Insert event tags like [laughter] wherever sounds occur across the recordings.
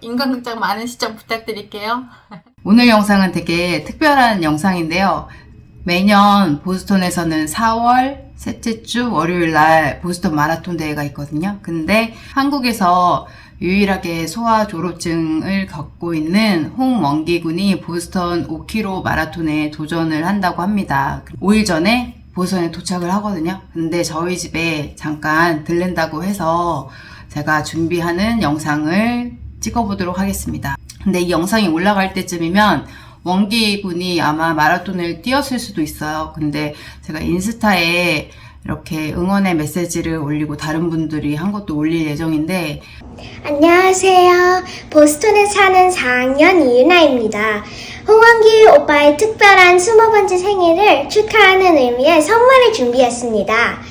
인간극장 많은 시청 부탁드릴게요. [laughs] 오늘 영상은 되게 특별한 영상인데요. 매년 보스턴에서는 4월 셋째 주 월요일 날 보스턴 마라톤 대회가 있거든요. 근데 한국에서 유일하게 소아 졸업증을 갖고 있는 홍원기 군이 보스턴 5km 마라톤에 도전을 한다고 합니다. 5일 전에 보스턴에 도착을 하거든요. 근데 저희 집에 잠깐 들른다고 해서 제가 준비하는 영상을 찍어보도록 하겠습니다. 근데 이 영상이 올라갈 때쯤이면 원기 군이 아마 마라톤을 뛰었을 수도 있어요. 근데 제가 인스타에 이렇게 응원의 메시지를 올리고 다른 분들이 한 것도 올릴 예정인데 안녕하세요. 보스턴에 사는 4학년 이윤아입니다. 홍원기 오빠의 특별한 20번째 생일을 축하하는 의미의 선물을 준비했습니다.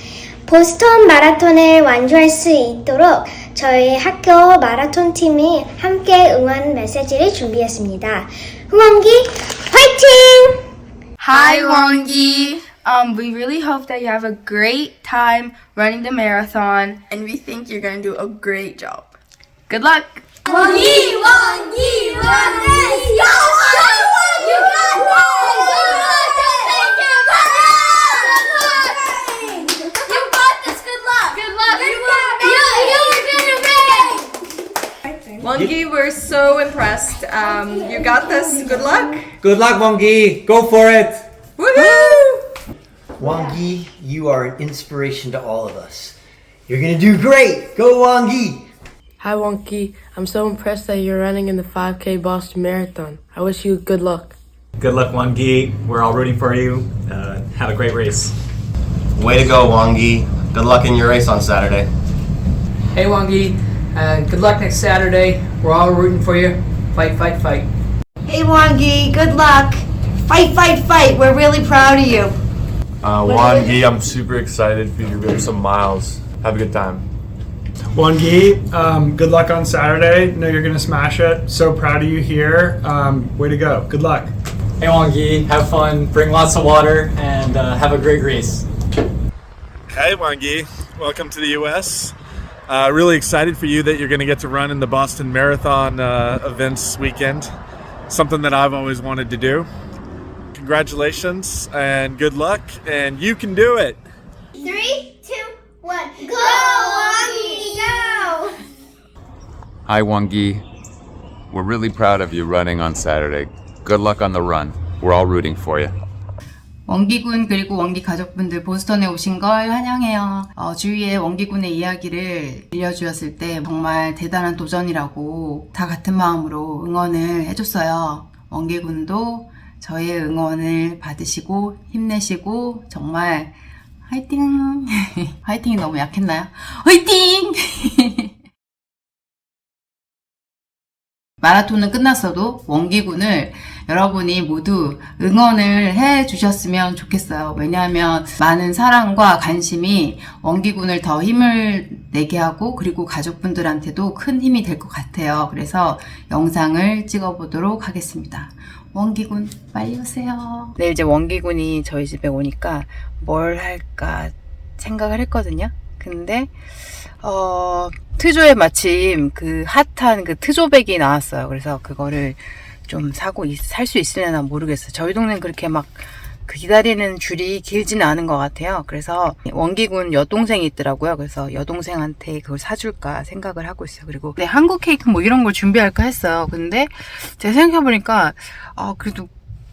보스턴 마라톤을 완주할 수 있도록 저희 학교 마라톤 팀이 함께 응원 메시지를 준비했습니다. 홍원기 화이팅! Hi, Wongi. Um, we really hope that you have a great time running the marathon, and we think you're going to do a great job. Good luck! 원기 원기 원기 You got Gonna. Wongi, we're so impressed. Um, you got this. Good luck. Good luck, Wongi. Go for it. Woohoo! Wangi, you are an inspiration to all of us. You're gonna do great! Go Wangi! Hi Wonky, I'm so impressed that you're running in the 5K Boston Marathon. I wish you good luck. Good luck, Wangi. We're all rooting for you. Uh, have a great race. Way to go, Wangi. Good luck in your race on Saturday. Hey Wangi, uh, good luck next Saturday. We're all rooting for you. Fight, fight, fight. Hey Wangi, good luck. Fight, fight, fight. We're really proud of you. Uh, Wangi, I'm super excited for you to go some miles. Have a good time. Wangi, um, good luck on Saturday. Know you're gonna smash it. So proud of you here. Um, way to go. Good luck. Hey, Wangi. Have fun. Bring lots of water and uh, have a great race. Hey, Wangi. Welcome to the U.S. Uh, really excited for you that you're going to get to run in the Boston Marathon uh, events weekend. Something that I've always wanted to do. Congratulations and good luck, and you can do it. Three, two, one. Go, Wangi, go! Hi, Wangi. We're really proud of you running on Saturday. Good luck on the run. We're all rooting for you. 원기군 그리고 원기 가족분들 보스턴에 오신 걸 환영해요. 어, 주위에 원기군의 이야기를 들려주었을 때 정말 대단한 도전이라고 다 같은 마음으로 응원을 해줬어요. 원기군도 저의 응원을 받으시고 힘내시고 정말 화이팅! [laughs] 화이팅이 너무 약했나요? 화이팅! [laughs] 마라톤은 끝났어도 원기군을 여러분이 모두 응원을 해 주셨으면 좋겠어요. 왜냐하면 많은 사랑과 관심이 원기군을 더 힘을 내게 하고 그리고 가족분들한테도 큰 힘이 될 것 같아요. 그래서 영상을 찍어 보도록 하겠습니다. 원기군 빨리 오세요. 네, 이제 원기군이 저희 집에 오니까 뭘 할까 생각을 했거든요. 근데 어, 트조에 마침 그 핫한 그 트조백이 나왔어요. 그래서 그거를 좀 사고 살 수 있으려나 모르겠어요. 저희 동네는 그렇게 막 그 기다리는 줄이 길지는 않은 것 같아요. 그래서 원기군 여동생이 있더라고요. 그래서 여동생한테 그걸 사줄까 생각을 하고 있어요. 그리고 네, 한국 케이크 뭐 이런 걸 준비할까 했어요. 근데 제가 생각해보니까 아 그래도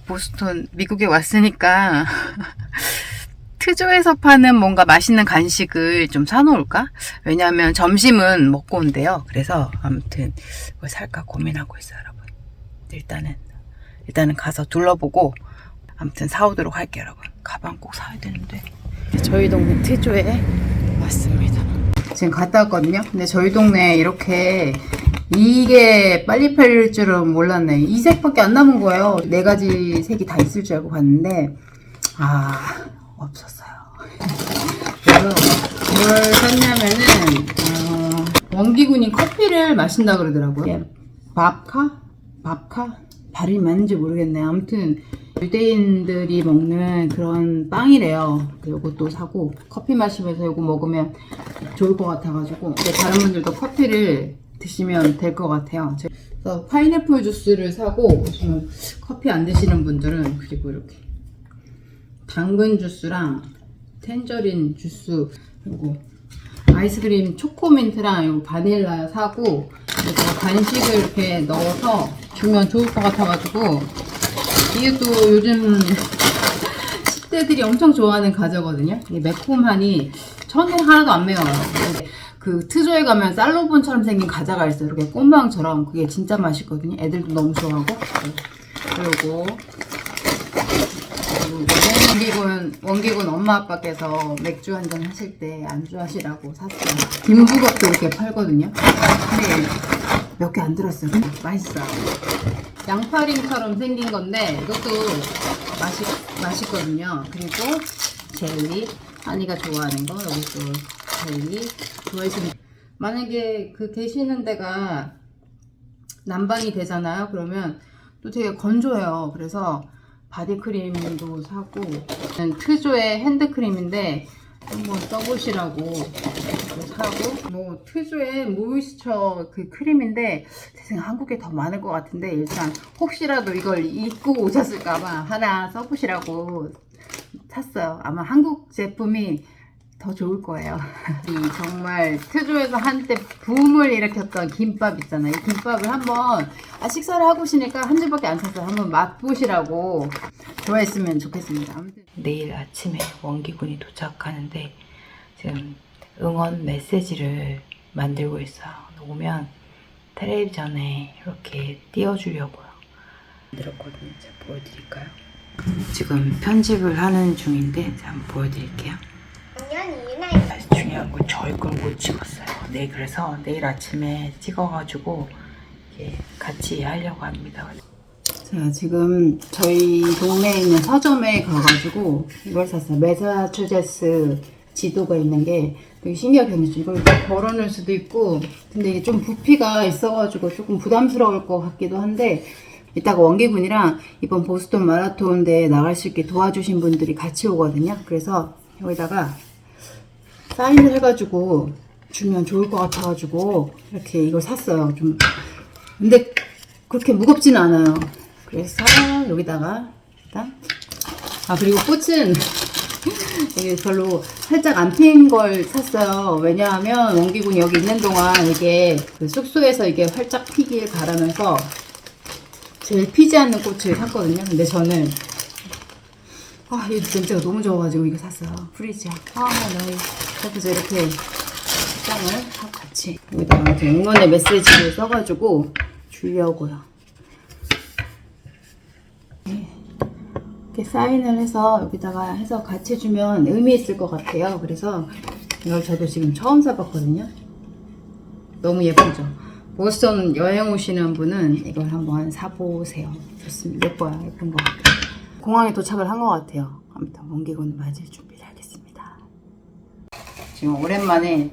보스턴 미국에 왔으니까 [laughs] 트조에서 파는 뭔가 맛있는 간식을 좀 사놓을까? 왜냐하면 점심은 먹고 온대요. 그래서 아무튼 뭘 살까 고민하고 있어요, 여러분. 일단은 일단은 가서 둘러보고 아무튼 사오도록 할게요, 여러분. 가방 꼭 사야 되는데. 저희 동네 트조에 왔습니다. 지금 갔다 왔거든요. 근데 저희 동네에 이렇게 이게 빨리 팔릴 줄은 몰랐네. 이 색밖에 안 남은 거예요. 네 가지 색이 다 있을 줄 알고 갔는데 아 없었어요. 그래서 뭘 샀냐면은 어, 원기군이 커피를 마신다 그러더라고요. 밥카? 밥카? 발음이 맞는지 모르겠네. 아무튼 유대인들이 먹는 그런 빵이래요. 이것도 사고 커피 마시면서 이거 먹으면 좋을 것 같아가지고 다른 분들도 커피를 드시면 될 것 같아요. 그래서 파인애플 주스를 사고 커피 안 드시는 분들은 그리고 이렇게 당근 주스랑 텐저린 주스 그리고 아이스크림 초코민트랑 요 바닐라 사고 그래서 간식을 이렇게 넣어서 주면 좋을 것 같아가지고 이게 또 요즘 [laughs] 10대들이 엄청 좋아하는 과자거든요. 매콤하니 저는 하나도 안 매워요. 그 트조에 가면 쌀로본처럼 생긴 과자가 있어요. 이렇게 꽃모양처럼 그게 진짜 맛있거든요. 애들도 너무 좋아하고 그리고 원기군 원기군 엄마 아빠께서 맥주 한 잔 하실 때 안주 하시라고 샀어요. 김부각도 이렇게 팔거든요. 근데 몇 개 안 들었어요. 맛있어요. 양파링처럼 생긴 건데 이것도 맛있 맛있거든요. 그리고 젤리 한이가 좋아하는 거 여기 또 젤리 좋아하시는 만약에 그 계시는 데가 난방이 되잖아요. 그러면 또 되게 건조해요. 그래서 바디크림도 사고 트조의 핸드크림인데 한번 써보시라고 사고 뭐 트조의 모이스처 그 크림인데 제 생각 한국에 더 많을 것 같은데 일단 혹시라도 이걸 입고 오셨을까봐 하나 써보시라고 샀어요. 아마 한국 제품이 더 좋을 거예요. [laughs] 이 정말 트조에서 한때 붐을 일으켰던 김밥 있잖아요. 이 김밥을 한번 아, 식사를 하고 오시니까 한 줄밖에 안 샀어요. 한번 맛보시라고 좋아했으면 좋겠습니다. 아무튼 내일 아침에 원기군이 도착하는데 지금 응원 메시지를 만들고 있어요. 오면 텔레비전에 이렇게 띄워주려고요. 만들었거든요. 제가 보여드릴까요? 지금 편집을 하는 중인데 제가 한번 보여드릴게요. 중요한 건 저희 걸 못 찍었어요. 네, 그래서 내일 아침에 찍어가지고 이렇게 같이 하려고 합니다. 제가 지금 저희 동네에 있는 서점에 가가지고 이걸 샀어요. 메사추세츠 지도가 있는 게 되게 신기하게 생겼죠. 이걸 걸어놓을 수도 있고 근데 이게 좀 부피가 있어가지고 조금 부담스러울 것 같기도 한데 이따가 원기군이랑 이번 보스턴 마라톤 대회 나갈 수 있게 도와주신 분들이 같이 오거든요. 그래서 여기다가 사인을 해가지고 주면 좋을 것 같아가지고 이렇게 이걸 샀어요. 좀 근데 그렇게 무겁지는 않아요. 그래서 여기다가 일단 아 그리고 꽃은 [laughs] 이게 별로 살짝 안 핀 걸 샀어요. 왜냐하면 원기군 여기 있는 동안 이게 그 숙소에서 이게 활짝 피길 바라면서 제일 피지 않는 꽃을 샀거든요. 근데 저는 아, 이 냄새가 너무 좋아가지고 이거 샀어요. 프리지아. 아, 나이. 그래서 이렇게 짱을 하고 같이 여기다가 응원의 메시지를 써가지고 주려고요. 네. 이렇게 사인을 해서 여기다가 해서 같이 주면 의미 있을 것 같아요. 그래서 이걸 저도 지금 처음 사봤거든요. 너무 예쁘죠? 보스턴 여행 오시는 분은 이걸 한번 사보세요. 좋습니다. 예뻐요. 예쁜 것 같아요. 공항에 도착을 한 것 같아요. 아무튼 원기군 맞을 준비를 하겠습니다. 지금 오랜만에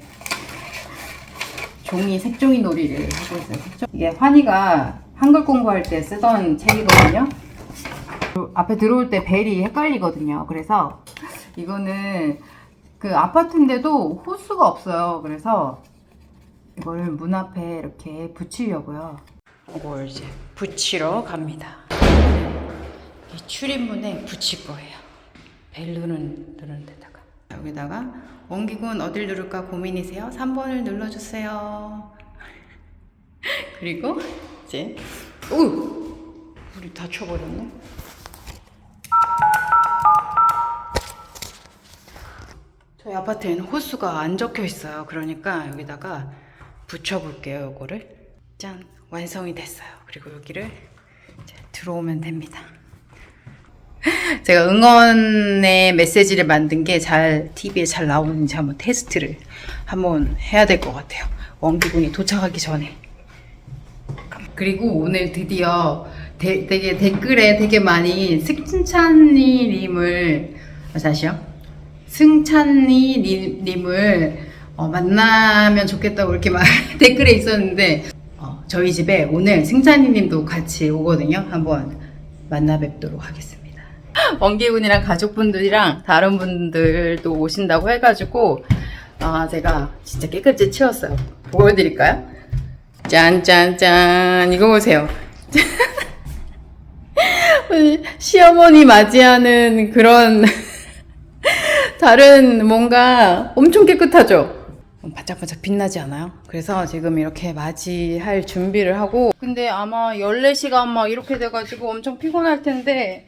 종이 색종이 놀이를 하고 있어요. 이게 환희가 한글 공부할 때 쓰던 책이거든요. 앞에 들어올 때 벨이 헷갈리거든요. 그래서 이거는 그 아파트인데도 호수가 없어요. 그래서 이거를 문 앞에 이렇게 붙이려고요. 이걸 이제 붙이러 갑니다. 이 출입문에 붙일 거예요. 벨 누르는, 누르는 데다가. 여기다가 원기군 어딜 누를까 고민이세요? 3번을 눌러주세요. [laughs] 그리고 이제 우! 우리 다쳐버렸네. 저희 아파트에는 호수가 안 적혀 있어요. 그러니까 여기다가 붙여볼게요. 요거를 짠 완성이 됐어요. 그리고 여기를 들어오면 됩니다. [laughs] 제가 응원의 메시지를 만든 게 잘 TV에 잘 나오는지 한번 테스트를 한번 해야 될 것 같아요. 원기군이 도착하기 전에. 그리고 오늘 드디어 데- 되게 댓글에 되게 많이 승찬이 님을 아, 다시요. 승찬이 님- 님을 어, 만나면 좋겠다고 이렇게 막 [laughs] 댓글에 있었는데 어, 저희 집에 오늘 승찬이 님도 같이 오거든요. 한번 만나 뵙도록 하겠습니다. 원기군이랑 가족분들이랑 다른 분들도 오신다고 해가지고 아 제가 진짜 깨끗이 치웠어요. 보여드릴까요? 짠짠짠 이거 보세요. [laughs] 시어머니 맞이하는 그런 [laughs] 다른 뭔가 엄청 깨끗하죠? 바짝바짝 빛나지 않아요? 그래서 지금 이렇게 맞이할 준비를 하고 근데 아마 14시간 막 이렇게 돼가지고 엄청 피곤할 텐데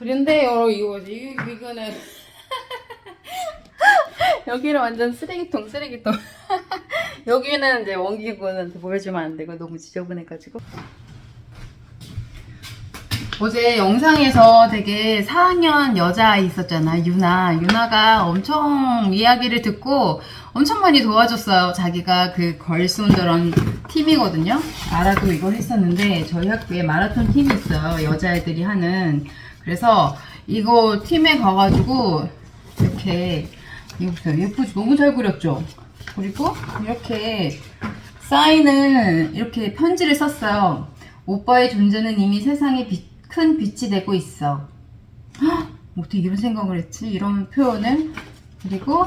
그런데 요 이거지. 이거는 [laughs] 여기는 완전 쓰레기통 쓰레기통. [laughs] 여기는 이제 원기군한테 보여주면 안 되고 너무 지저분해가지고. 어제 영상에서 되게 4학년 여자아이 있었잖아 유나. 유나가 엄청 이야기를 듣고 엄청 많이 도와줬어요. 자기가 그 걸스온더런 팀이거든요. 아라도 이걸 했었는데 저희 학교에 마라톤 팀이 있어요. 여자애들이 하는 그래서 이거 팀에 가가지고 이렇게 이거 보세요 예쁘지? 너무 잘 그렸죠? 그리고 이렇게 사인을 이렇게 편지를 썼어요. 오빠의 존재는 이미 세상에 빛- 큰 빛이 되고 있어. 헉, 어떻게 이런 생각을 했지? 이런 표현을. 그리고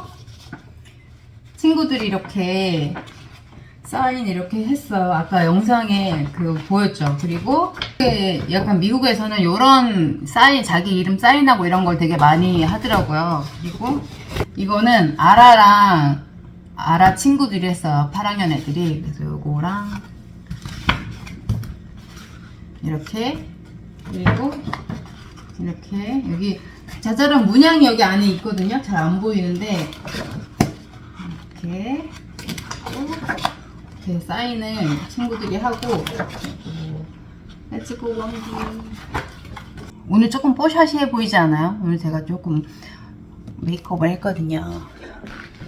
친구들이 이렇게 사인 이렇게 했어요. 아까 영상에 그 보였죠. 그리고 약간 미국에서는 이런 사인 자기 이름 사인하고 이런 걸 되게 많이 하더라고요. 그리고 이거는 아라랑 아라 친구들이 했어요. 8학년 애들이. 그래서 요거랑 이렇게 그리고 이렇게 여기 자잘한 문양이 여기 안에 있거든요. 잘 안 보이는데 이렇게 이렇게 사인을 친구들이 하고 해지고 왕기 오늘 조금 뽀샤시해 보이지 않아요? 오늘 제가 조금 메이크업을 했거든요.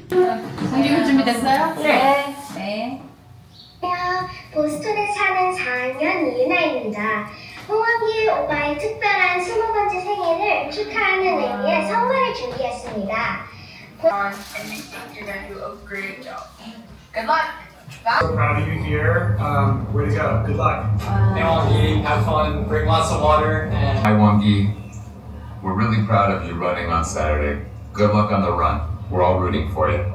공기가 준비됐어요? 네. 네. 안녕하세요. 보스턴에 사는 4학년 이은아입니다. 홍원기 오빠의 특별한 20번째 생일을 축하하는 의미의 선물을 준비했습니다. So proud of you here. Um, way to go. Good luck. Hey Wongi, have fun, bring lots of water, and Hi, Wongi. We're really proud of you running on Saturday. Good luck on the run. We're all rooting for you.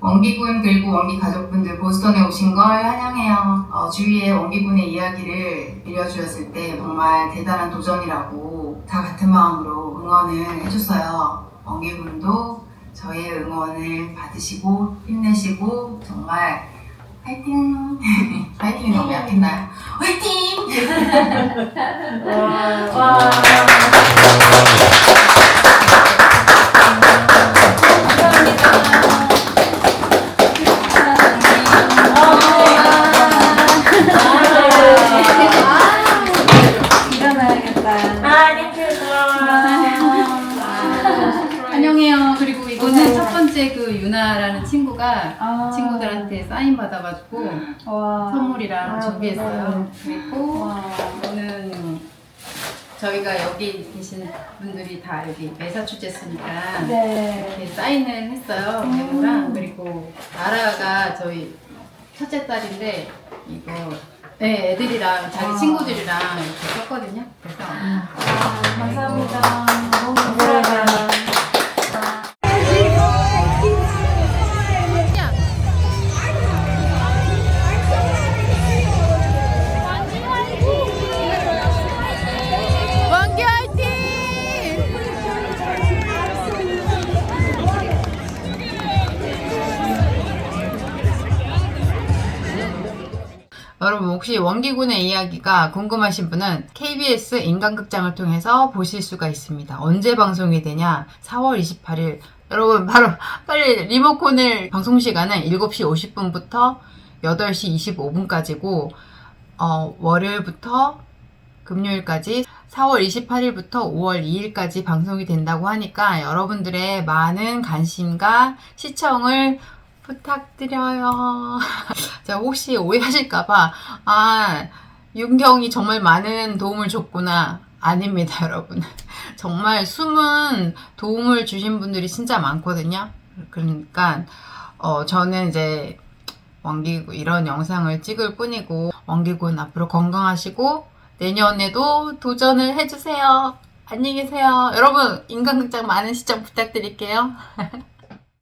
원기군 그리고 원기 가족분들 보스턴에 오신 걸 환영해요. 어, 주위에 원기군의 이야기를 들려주었을 때 정말 대단한 도전이라고 다 같은 마음으로 응원을 해줬어요. 원기군도 저의 응원을 받으시고 힘내시고 정말 화이팅! 화이팅이 너무 약했나요? 화이팅! [laughs] 안녕 친구가 친구들한테 사인 받아가지고 선물이랑 준비했어요. 그리고 이거는 저희가 여기 계신 분들이 다 여기 매사추set스니까 이렇게 사인을 했어요. 배우랑 그리고 나라가 저희 첫째 딸인데 이거 네, 애들이랑 자기 친구들이랑 이렇게 썼거든요. 그래서. 너무 감사합니다. 여러분 혹시 원기군의 이야기가 궁금하신 분은 KBS 인간극장을 통해서 보실 수가 있습니다. 언제 방송이 되냐? 4월 28일. 여러분 바로 [laughs] 빨리 리모컨을 방송 시간은 7시 50분부터 8시 25분까지고 어, 월요일부터 금요일까지 4월 28일부터 5월 2일까지 방송이 된다고 하니까 여러분들의 많은 관심과 시청을 부탁드려요. [laughs] 제가 혹시 오해하실까봐, 아, 윤경이 정말 많은 도움을 줬구나. 아닙니다, [laughs] 여러분. 정말 숨은 도움을 주신 분들이 진짜 많거든요. 그러니까, 어, 저는 이제, 원기군 이런 영상을 찍을 뿐이고, 원기군 앞으로 건강하시고, 내년에도 도전을 해주세요. 안녕히 계세요. 여러분, 인간극장 많은 시청 부탁드릴게요. [laughs]